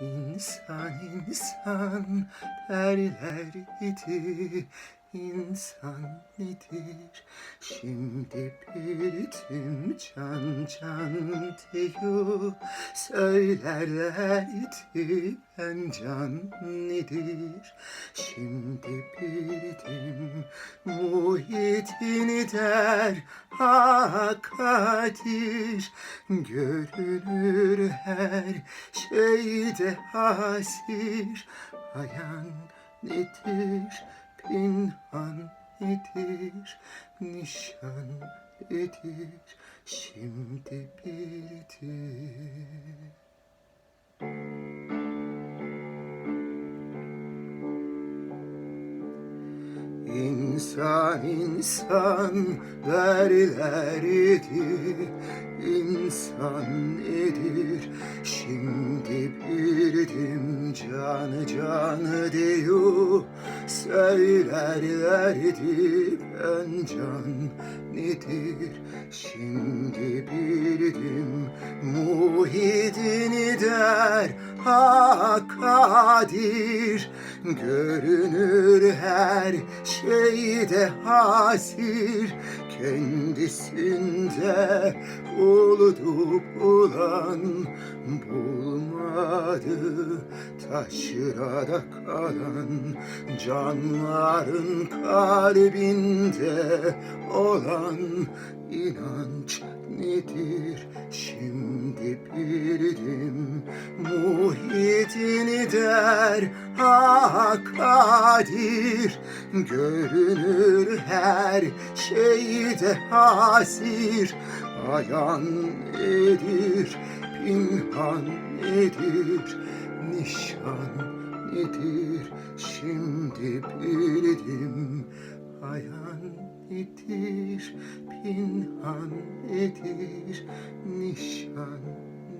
İnsan insan derler idi İnsan nedir? Şimdi bildim can can diyor. Söylerlerdi ben can nedir? Şimdi bildim Muhitini der Hakadir Görünür her şeyde hasir. Ayan nedir Pinhan nedir Nişan nedir Şimdi bildim İnsan insan derlerdi İnsan nedir? Şimdi bildim canı canı diyor Söylerlerdi ben can nedir? Şimdi bildim muhidini der Hakadir Görünür her şeyde hasir. Kendisinde buldu bulan Bulmadı. Taşrada kalan Canların kalbinde olan inanç nedir? Şimdi bildim. Muhitini der Hakadir Görünür her şeyde hasir Ayan nedir? Pinhan nedir? Nişan nedir? Şimdi bildim bayan nedir, pinhan nedir, nişan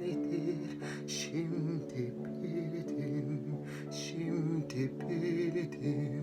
nedir? Şimdi bildim, şimdi bildim.